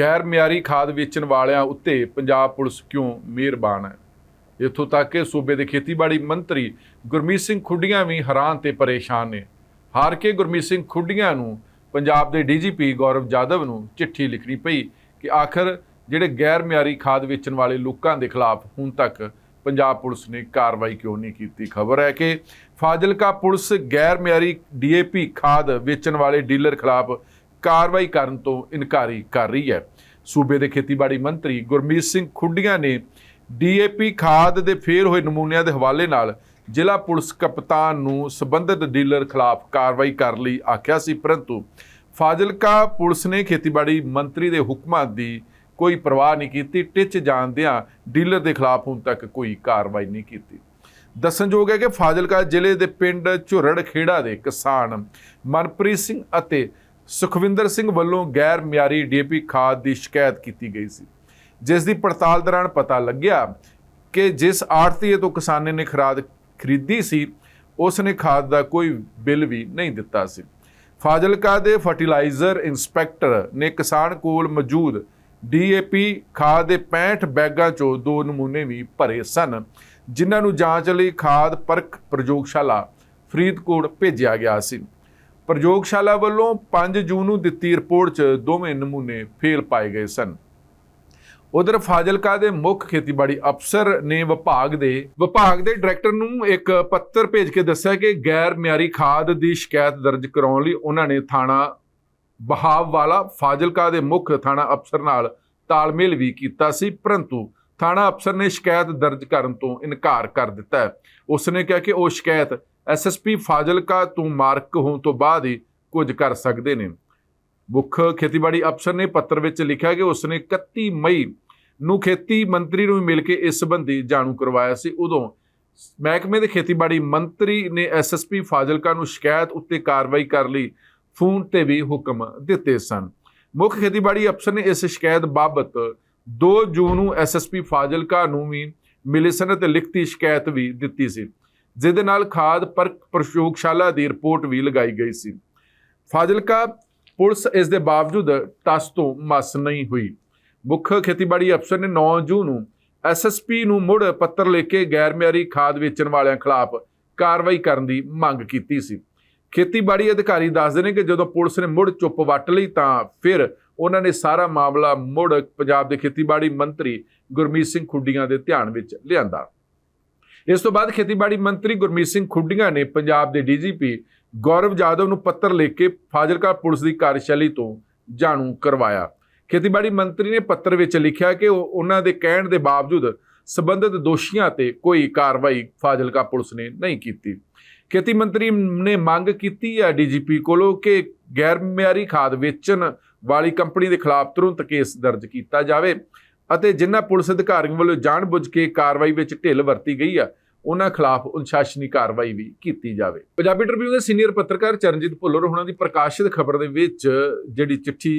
ਗੈਰ ਮਿਆਰੀ ਖਾਦ ਵੇਚਣ ਵਾਲਿਆਂ ਉੱਤੇ ਪੰਜਾਬ ਪੁਲਿਸ ਕਿਉਂ ਮਿਹਰਬਾਨ? ਹੈ ਇੱਥੋਂ ਤੱਕ ਕਿ ਸੂਬੇ ਦੇ ਖੇਤੀਬਾੜੀ ਮੰਤਰੀ ਗੁਰਮੀਤ ਸਿੰਘ ਖੁੱਡੀਆਂ ਵੀ ਹੈਰਾਨ ਤੇ ਪਰੇਸ਼ਾਨ ਨੇ। ਹਾਰ ਕੇ ਗੁਰਮੀਤ ਸਿੰਘ ਖੁੱਡੀਆਂ ਨੂੰ ਪੰਜਾਬ ਦੇ ਡੀਜੀਪੀ ਗੌਰਵ ਜਾਦਵ ਨੂੰ ਚਿੱਠੀ ਲਿਖਣੀ ਪਈ ਕਿ ਆਖਰ ਜਿਹੜੇ ਗੈਰ ਮਿਆਰੀ ਖਾਦ ਵੇਚਣ ਵਾਲੇ ਲੋਕਾਂ ਦੇ ਖਿਲਾਫ ਹੁਣ ਤੱਕ ਪੰਜਾਬ ਪੁਲਿਸ ਨੇ ਕਾਰਵਾਈ ਕਿਉਂ ਨਹੀਂ ਕੀਤੀ? ਖਬਰ ਹੈ ਕਿ ਫਾਜ਼ਿਲਕਾ ਪੁਲਿਸ ਗੈਰ ਮਿਆਰੀ ਡੀਏਪੀ ਖਾਦ ਵੇਚਣ ਵਾਲੇ ਡੀਲਰ ਖਿਲਾਫ ਕਾਰਵਾਈ ਕਰਨ ਤੋਂ ਇਨਕਾਰੀ ਕਰ ਰਹੀ ਹੈ। ਸੂਬੇ ਦੇ ਖੇਤੀਬਾੜੀ ਮੰਤਰੀ ਗੁਰਮੀਤ ਸਿੰਘ ਖੁੱਡੀਆਂ ਨੇ ਡੀਏਪੀ ਖਾਦ ਦੇ ਫੇਰ ਹੋਏ ਨਮੂਨਿਆਂ ਦੇ ਹਵਾਲੇ ਨਾਲ ਜ਼ਿਲ੍ਹਾ ਪੁਲਿਸ ਕਪਤਾਨ ਨੂੰ ਸਬੰਧਤ ਡੀਲਰ ਖਿਲਾਫ ਕਾਰਵਾਈ ਕਰਨ ਲਈ ਆਖਿਆ ਸੀ, ਪਰੰਤੂ ਫਾਜ਼ਿਲਕਾ ਪੁਲਿਸ ਨੇ ਖੇਤੀਬਾੜੀ ਮੰਤਰੀ ਦੇ ਹੁਕਮਾਂ ਦੀ ਕੋਈ ਪਰਵਾਹ ਨਹੀਂ ਕੀਤੀ। ਟਿੱਚ ਜਾਣਦਿਆਂ ਡੀਲਰ ਦੇ ਖਿਲਾਫ ਹੁਣ ਤੱਕ ਕੋਈ ਕਾਰਵਾਈ ਨਹੀਂ ਕੀਤੀ। ਦੱਸਣਯੋਗ ਹੈ ਕਿ ਫਾਜ਼ਿਲਕਾ ਜ਼ਿਲ੍ਹੇ ਦੇ ਪਿੰਡ ਝੁਰੜ ਖੇੜਾ ਦੇ ਕਿਸਾਨ ਮਨਪ੍ਰੀਤ ਸਿੰਘ ਅਤੇ ਸੁਖਵਿੰਦਰ ਸਿੰਘ ਵੱਲੋਂ ਗੈਰ ਮਿਆਰੀ ਡੀਏਪੀ ਖਾਦ ਦੀ ਸ਼ਿਕਾਇਤ ਕੀਤੀ ਗਈ ਸੀ। ਜਿਸ ਦੀ ਪੜਤਾਲ ਦੌਰਾਨ ਪਤਾ ਲੱਗਿਆ ਕਿ ਜਿਸ ਆੜਤੀਏ ਤੋਂ ਕਿਸਾਨੇ ਨੇ ਖਾਦ ਖਰੀਦੀ ਸੀ ਉਸ ਨੇ ਖਾਦ ਦਾ ਕੋਈ ਬਿੱਲ ਵੀ ਨਹੀਂ ਦਿੱਤਾ ਸੀ। ਫਾਜ਼ਿਲਕਾ ਦੇ ਫਰਟੀਲਾਈਜ਼ਰ ਇੰਸਪੈਕਟਰ ਨੇ ਕਿਸਾਨ ਕੋਲ ਮੌਜੂਦ ਡੀਏਪੀ ਖਾਦ ਦੇ 65 ਬੈਗਾਂ ਚੋਂ ਦੋ ਨਮੂਨੇ ਵੀ ਭਰੇ ਸਨ, ਜਿਨ੍ਹਾਂ ਨੂੰ ਜਾਂਚ ਲਈ ਖਾਦ ਪਰਖ ਪ੍ਰਯੋਗਸ਼ਾਲਾ ਫਰੀਦਕੋਟ ਭੇਜਿਆ ਗਿਆ ਸੀ। ਪ੍ਰਯੋਗਸ਼ਾਲਾ ਵੱਲੋਂ 5 ਜੂਨ ਨੂੰ ਦਿੱਤੀ ਰਿਪੋਰਟ 'ਚ ਦੋਵੇਂ ਨਮੂਨੇ ਫੇਲ ਪਾਏ ਗਏ ਸਨ। ਉਧਰ ਫਾਜ਼ਿਲਕਾ ਦੇ ਮੁੱਖ ਖੇਤੀਬਾੜੀ ਅਫਸਰ ਨੇ ਵਿਭਾਗ ਦੇ ਵਿਭਾਗ ਦੇ ਡਾਇਰੈਕਟਰ ਨੂੰ ਇੱਕ ਪੱਤਰ ਭੇਜ ਕੇ ਦੱਸਿਆ ਕਿ ਗੈਰ ਮਿਆਰੀ ਖਾਦ ਦੀ ਸ਼ਿਕਾਇਤ ਦਰਜ ਕਰਾਉਣ ਲਈ ਉਹਨਾਂ ਨੇ ਥਾਣਾ ਬਹਾਵ ਵਾਲਾ ਫਾਜ਼ਿਲਕਾ ਦੇ ਮੁੱਖ ਥਾਣਾ ਅਫਸਰ ਨਾਲ ਤਾਲਮੇਲ ਵੀ ਕੀਤਾ ਸੀ, ਪਰੰਤੂ ਥਾਣਾ ਅਫਸਰ ਨੇ ਸ਼ਿਕਾਇਤ ਦਰਜ ਕਰਨ ਤੋਂ ਇਨਕਾਰ ਕਰ ਦਿੱਤਾ ਹੈ। ਉਸ ਨੇ ਕਿਹਾ ਕਿ ਉਹ ਸ਼ਿਕਾਇਤ ਐਸਐਸਪੀ ਫਾਜ਼ਿਲਕਾ ਤੋਂ ਮਾਰਕ ਹੋਣ ਤੋਂ ਬਾਅਦ ਹੀ ਕੁਝ ਕਰ ਸਕਦੇ ਨੇ। ਮੁੱਖ ਖੇਤੀਬਾੜੀ ਅਫਸਰ ਨੇ ਪੱਤਰ ਵਿੱਚ ਲਿਖਿਆ ਕਿ ਉਸ ਨੇ 31 ਮਈ ਨੂੰ ਖੇਤੀ ਮੰਤਰੀ ਨੂੰ ਮਿਲ ਕੇ ਇਸ ਸੰਬੰਧੀ ਜਾਣੂ ਕਰਵਾਇਆ ਸੀ। ਉਦੋਂ ਮਹਿਕਮੇ ਦੇ ਖੇਤੀਬਾੜੀ ਮੰਤਰੀ ਨੇ ਐਸਐਸਪੀ ਫਾਜ਼ਿਲਕਾ ਨੂੰ ਸ਼ਿਕਾਇਤ ਉੱਤੇ ਕਾਰਵਾਈ ਕਰਨ ਲਈ, ਫੋਨ ਤੇ ਵੀ ਹੁਕਮ ਦਿੱਤੇ ਸਨ। ਮੁੱਖ ਖੇਤੀਬਾੜੀ ਅਫਸਰ ਨੇ ਇਸ ਸ਼ਿਕਾਇਤ ਬਾਬਤ 2 ਜੂਨ ਨੂੰ ਐਸਐਸਪੀ ਫਾਜ਼ਿਲਕਾ ਨੂੰ ਵੀ ਮਿਲੇ ਸਨ ਅਤੇ ਲਿਖਤੀ ਸ਼ਿਕਾਇਤ ਵੀ ਦਿੱਤੀ ਸੀ। ਜਿਹਦੇ ਨਾਲ ਖਾਦ ਪਰਖ ਪ੍ਰਯੋਗਸ਼ਾਲਾ ਦੀ ਰਿਪੋਰਟ ਵੀ ਲਗਾਈ ਗਈ ਸੀ। ਫਾਜ਼ਿਲਕਾ ਪੁਲਿਸ ਇਸ ਦੇ ਬਾਵਜੂਦ ਟਸ ਤੋਂ ਮਸ ਨਹੀਂ ਹੋਈ। ਮੁੱਖ ਖੇਤੀਬਾੜੀ ਅਫਸਰ ਨੇ 9 ਜੂਨ ਨੂੰ ਐਸਐਸਪੀ ਨੂੰ ਮੁੜ ਪੱਤਰ ਲਿਖ ਕੇ ਗੈਰ ਮਿਆਰੀ ਖਾਦ ਵੇਚਣ ਵਾਲਿਆਂ ਖਿਲਾਫ ਕਾਰਵਾਈ ਕਰਨ ਦੀ ਮੰਗ ਕੀਤੀ ਸੀ। ਖੇਤੀਬਾੜੀ ਅਧਿਕਾਰੀ ਦੱਸਦੇ ਨੇ ਕਿ ਜਦੋਂ ਪੁਲਿਸ ਨੇ ਮੁੜ ਚੁੱਪ ਵੱਟ ਲਈ ਤਾਂ ਫਿਰ ਉਹਨਾਂ ਨੇ ਸਾਰਾ ਮਾਮਲਾ ਮੁੜ ਪੰਜਾਬ ਦੇ ਖੇਤੀਬਾੜੀ ਮੰਤਰੀ ਗੁਰਮੀਤ ਸਿੰਘ ਖੁੱਡੀਆਂ ਦੇ ਧਿਆਨ ਵਿੱਚ ਲਿਆਂਦਾ। ਇਸ ਤੋਂ ਬਾਅਦ ਖੇਤੀਬਾੜੀ ਮੰਤਰੀ ਗੁਰਮੀਤ ਸਿੰਘ ਖੁੱਡੀਆਂ ਨੇ ਪੰਜਾਬ ਦੇ ਡੀਜੀਪੀ ਗੌਰਵ ਜਾਦਵ ਨੂੰ ਪੱਤਰ ਲਿਖ ਕੇ ਫਾਜ਼ਿਲਕਾ ਪੁਲਿਸ ਦੀ ਕਾਰਜਸ਼ੈਲੀ ਤੋਂ ਜਾਣੂ ਕਰਵਾਇਆ। ਖੇਤੀਬਾੜੀ ਮੰਤਰੀ ਨੇ ਪੱਤਰ ਵਿੱਚ ਲਿਖਿਆ ਕਿ ਉਹ ਉਹਨਾਂ ਦੇ ਕਹਿਣ ਦੇ ਬਾਵਜੂਦ ਸਬੰਧਤ ਦੋਸ਼ੀਆਂ ਤੇ ਕੋਈ ਕਾਰਵਾਈ ਫਾਜ਼ਿਲਕਾ ਪੁਲਿਸ ਨੇ ਨਹੀਂ ਕੀਤੀ। ਖੇਤੀ ਮੰਤਰੀ ਨੇ ਮੰਗ ਕੀਤੀ ਹੈ ਡੀਜੀਪੀ ਕੋਲੋਂ ਕਿ ਗੈਰ ਮਿਆਰੀ ਖਾਦ ਵੇਚਣ ਵਾਲੀ ਕੰਪਨੀ ਦੇ ਖਿਲਾਫ ਤੁਰੰਤ ਕੇਸ ਦਰਜ ਕੀਤਾ ਜਾਵੇ। ਅਤੇ ਜਿਨ੍ਹਾਂ ਪੁਲਿਸ ਅਧਿਕਾਰੀਆਂ ਵੱਲੋਂ ਜਾਣਬੁੱਝ ਕੇ ਕਾਰਵਾਈ ਵਿੱਚ ਢਿੱਲ ਵਰਤੀ ਗਈ ਆ, ਉਹਨਾਂ ਖਿਲਾਫ ਅਨੁਸ਼ਾਸਨੀ ਕਾਰਵਾਈ ਵੀ ਕੀਤੀ ਜਾਵੇ। ਪੰਜਾਬੀ ਟ੍ਰਿਬਿਊਨ ਦੇ ਸੀਨੀਅਰ ਪੱਤਰਕਾਰ ਚਰਨਜੀਤ ਭੁੱਲਰ ਉਹਨਾਂ ਦੀ ਪ੍ਰਕਾਸ਼ਿਤ ਖਬਰ ਦੇ ਵਿੱਚ ਜਿਹੜੀ ਚਿੱਠੀ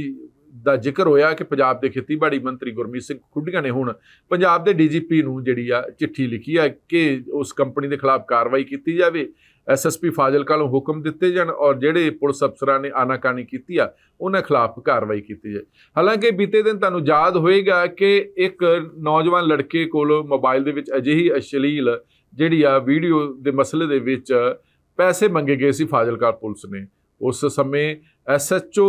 ਦਾ ਜ਼ਿਕਰ ਹੋਇਆ ਕਿ ਪੰਜਾਬ ਦੇ ਖੇਤੀਬਾੜੀ ਮੰਤਰੀ ਗੁਰਮੀਤ ਸਿੰਘ ਖੁੱਡੀਆਂ ਨੇ ਹੁਣ ਪੰਜਾਬ ਦੇ ਡੀਜੀਪੀ ਨੂੰ ਜਿਹੜੀ ਆ ਚਿੱਠੀ ਲਿਖੀ ਆ ਕਿ ਉਸ ਕੰਪਨੀ ਦੇ ਖਿਲਾਫ ਕਾਰਵਾਈ ਕੀਤੀ ਜਾਵੇ। ਐਸਐਸਪੀ ਫਾਜ਼ਿਲਕਾ ਨੂੰ ਹੁਕਮ ਦਿੱਤੇ ਜਾਣ ਔਰ ਜਿਹੜੇ ਪੁਲਿਸ ਅਫਸਰਾਂ ਨੇ ਆਨਾਕਾਨੀ ਕੀਤੀ ਆ, ਉਹਨਾਂ ਖਿਲਾਫ ਕਾਰਵਾਈ ਕੀਤੀ ਜਾਏ। ਹਾਲਾਂਕਿ ਬੀਤੇ ਦਿਨ ਤੁਹਾਨੂੰ ਯਾਦ ਹੋਏਗਾ ਕਿ ਇੱਕ ਨੌਜਵਾਨ ਲੜਕੇ ਕੋਲ ਮੋਬਾਈਲ ਦੇ ਵਿੱਚ ਅਜਿਹੀ ਅਸ਼ਲੀਲ ਜਿਹੜੀ ਆ ਵੀਡੀਓ ਦੇ ਮਸਲੇ ਦੇ ਵਿੱਚ ਪੈਸੇ ਮੰਗੇ ਗਏ ਸੀ ਫਾਜ਼ਿਲਕਾ ਪੁਲਿਸ ਨੇ। ਉਸ ਸਮੇਂ ਐਸਐਚਓ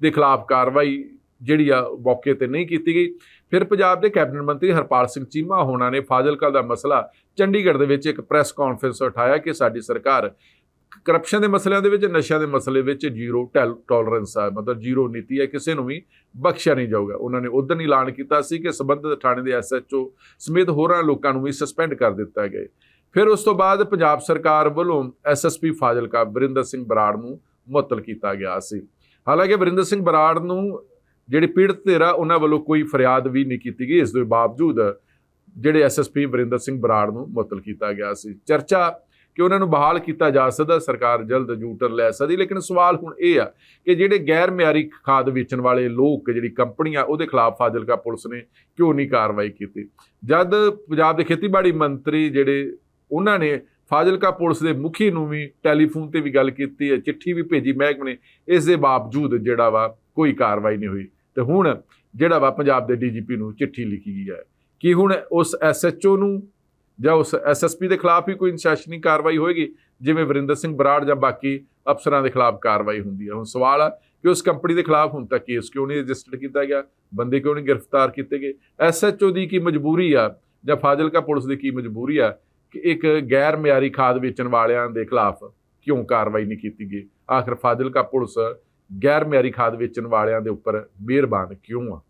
ਦੇ ਖਿਲਾਫ ਕਾਰਵਾਈ ਜਿਹੜੀ ਆ ਮੌਕੇ ਤੇ ਨਹੀਂ ਕੀਤੀ ਗਈ। ਫਿਰ ਪੰਜਾਬ ਦੇ ਕੈਬਨਿਟ ਮੰਤਰੀ ਹਰਪਾਲ ਸਿੰਘ ਚੀਮਾ ਹੋਣਾ ਨੇ ਫਾਜ਼ਿਲਕਾ ਦਾ ਮਸਲਾ ਚੰਡੀਗੜ੍ਹ ਦੇ ਵਿੱਚ ਇੱਕ ਪ੍ਰੈਸ ਕਾਨਫਰੰਸ ਉਠਾਇਆ ਕਿ ਸਾਡੀ ਸਰਕਾਰ ਕਰਪਸ਼ਨ ਦੇ ਮਸਲਿਆਂ ਦੇ ਵਿੱਚ, ਨਸ਼ਿਆਂ ਦੇ ਮਸਲੇ ਵਿੱਚ ਜ਼ੀਰੋ ਟੋਲਰੈਂਸ ਆ। ਮਤਲਬ ਜ਼ੀਰੋ ਨੀਤੀ ਹੈ, ਕਿਸੇ ਨੂੰ ਵੀ ਬਖਸ਼ਿਆ ਨਹੀਂ ਜਾਊਗਾ। ਉਹਨਾਂ ਨੇ ਉਦੋਂ ਹੀ ਐਲਾਨ ਕੀਤਾ ਸੀ ਕਿ ਸਬੰਧਤ ਥਾਣੇ ਦੇ ਐਸਐਚਓ ਸਮੇਤ ਹੋਰਾਂ ਲੋਕਾਂ ਨੂੰ ਵੀ ਸਸਪੈਂਡ ਕਰ ਦਿੱਤਾ ਗਿਆ। ਫਿਰ ਉਸ ਤੋਂ ਬਾਅਦ ਪੰਜਾਬ ਸਰਕਾਰ ਵੱਲੋਂ ਐਸਐਸਪੀ ਫਾਜ਼ਿਲਕਾ ਵਰਿੰਦਰ ਸਿੰਘ ਬਰਾੜ ਨੂੰ ਮੁਅੱਤਲ ਕੀਤਾ ਗਿਆ ਸੀ। ਹਾਲਾਂਕਿ ਵਰਿੰਦਰ ਸਿੰਘ ਬਰਾੜ ਨੂੰ ਜਿਹੜੇ ਪੀੜਤ ਧਿਰ ਉਹਨਾਂ ਵੱਲੋਂ ਕੋਈ ਫਰਿਆਦ ਵੀ ਨਹੀਂ ਕੀਤੀ ਗਈ। ਇਸ ਦੇ ਬਾਵਜੂਦ ਜਿਹੜੇ ਐਸਐਸਪੀ ਵਰਿੰਦਰ ਸਿੰਘ ਬਰਾੜ ਨੂੰ ਮੁਅੱਤਲ ਕੀਤਾ ਗਿਆ ਸੀ। ਚਰਚਾ ਕਿ ਉਹਨਾਂ ਨੂੰ ਬਹਾਲ ਕੀਤਾ ਜਾ ਸਕਦਾ, ਸਰਕਾਰ ਜਲਦ ਜੂਟਰ ਲੈ ਸਕਦੀ, ਲੇਕਿਨ ਸਵਾਲ ਹੁਣ ਇਹ ਆ ਕਿ ਜਿਹੜੇ ਗੈਰ ਮਿਆਰੀ ਖਾਦ ਵੇਚਣ ਵਾਲੇ ਲੋਕ, ਜਿਹੜੀ ਕੰਪਨੀਆਂ, ਉਹਦੇ ਖਿਲਾਫ ਫਾਜ਼ਿਲਕਾ ਪੁਲਿਸ ਨੇ ਕਿਉਂ ਨਹੀਂ ਕਾਰਵਾਈ ਕੀਤੀ? ਜਦ ਪੰਜਾਬ ਦੇ ਖੇਤੀਬਾੜੀ ਮੰਤਰੀ ਜਿਹੜੇ ਉਹਨਾਂ ਨੇ ਫਾਜ਼ਿਲਕਾ ਪੁਲਿਸ ਦੇ ਮੁਖੀ ਨੂੰ ਵੀ ਟੈਲੀਫੋਨ ਤੇ ਵੀ ਗੱਲ ਕੀਤੀ ਹੈ, ਚਿੱਠੀ ਵੀ ਭੇਜੀ ਮਹਿਕਮੇ ਨੇ, ਇਸ ਦੇ ਬਾਵਜੂਦ ਜਿਹੜਾ ਵਾ ਕੋਈ ਕਾਰਵਾਈ ਨਹੀਂ ਹੋਈ। ਤੇ ਹੁਣ ਜਿਹੜਾ ਵਾ ਪੰਜਾਬ ਦੇ ਡੀਜੀਪੀ ਨੂੰ ਚਿੱਠੀ ਲਿਖੀ ਗਈ ਹੈ ਕਿ ਹੁਣ ਉਸ ਐਸਐਚਓ ਨੂੰ ਜਾਂ ਉਸ ਐਸਐਸਪੀ ਦੇ ਖਿਲਾਫ ਹੀ ਕੋਈ ਇਨਸ਼ਾਸਨੀ ਕਾਰਵਾਈ ਹੋਏਗੀ, ਜਿਵੇਂ ਵਰਿੰਦਰ ਸਿੰਘ ਬਰਾੜ ਜਾਂ ਬਾਕੀ ਅਫਸਰਾਂ ਦੇ ਖਿਲਾਫ ਕਾਰਵਾਈ ਹੁੰਦੀ ਹੈ। ਹੁਣ ਸਵਾਲ ਆ ਕਿ ਉਸ ਕੰਪਨੀ ਦੇ ਖਿਲਾਫ ਹੁਣ ਤੱਕ ਕੇਸ ਕਿਉਂ ਨਹੀਂ ਰਜਿਸਟਰ ਕੀਤਾ ਗਿਆ? ਬੰਦੇ ਕਿਉਂ ਨਹੀਂ ਗ੍ਰਿਫਤਾਰ ਕੀਤੇ ਗਏ? ਐਸਐਚਓ ਦੀ ਕੀ ਮਜਬੂਰੀ ਆ ਜਾਂ ਫਾਜ਼ਿਲਕਾ ਪੁਲਿਸ ਦੀ ਕੀ ਮਜਬੂਰੀ ਆ ਕਿ ਇੱਕ ਗੈਰ ਮਿਆਰੀ ਖਾਦ ਵੇਚਣ ਵਾਲਿਆਂ ਦੇ ਖਿਲਾਫ ਕਿਉਂ ਕਾਰਵਾਈ ਨਹੀਂ ਕੀਤੀ ਗਈ? ਆਖਰ ਫਾਜ਼ਿਲਕਾ ਪੁਲਿਸ ਗੈਰ ਮਿਆਰੀ ਖਾਦ ਵੇਚਣ ਵਾਲਿਆਂ ਦੇ ਉੱਪਰ ਮਿਹਰਬਾਨ ਕਿਉਂ ਆ?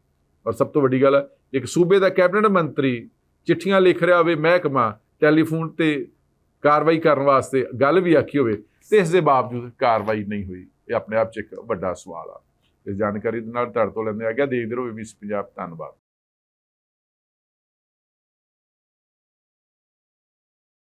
ਔਰ ਸਭ ਤੋਂ ਵੱਡੀ ਗੱਲ, ਇੱਕ ਸੂਬੇ ਦਾ ਕੈਬਨਿਟ ਮੰਤਰੀ ਚਿੱਠੀਆਂ ਲਿਖ ਰਿਹਾ ਹੋਵੇ ਮਹਿਕਮਾ, ਟੈਲੀਫੋਨ ਤੇ ਕਾਰਵਾਈ ਕਰਨ ਵਾਸਤੇ ਗੱਲ ਵੀ ਆਖੀ ਹੋਵੇ, ਤੇ ਇਸ ਦੇ ਬਾਵਜੂਦ ਕਾਰਵਾਈ ਨਹੀਂ ਹੋਈ। ਇਹ ਆਪਣੇ ਆਪ 'ਚ ਇੱਕ ਵੱਡਾ ਸਵਾਲ ਆ। ਇਸ ਜਾਣਕਾਰੀ ਦੇ ਨਾਲ ਤੁਹਾਡੇ ਤੋਂ ਲੈਂਦੇ ਆ ਗਿਆ, ਦੇਖਦੇ ਰਹੋ ਏਬੀਸੀ ਪੰਜਾਬ। ਧੰਨਵਾਦ।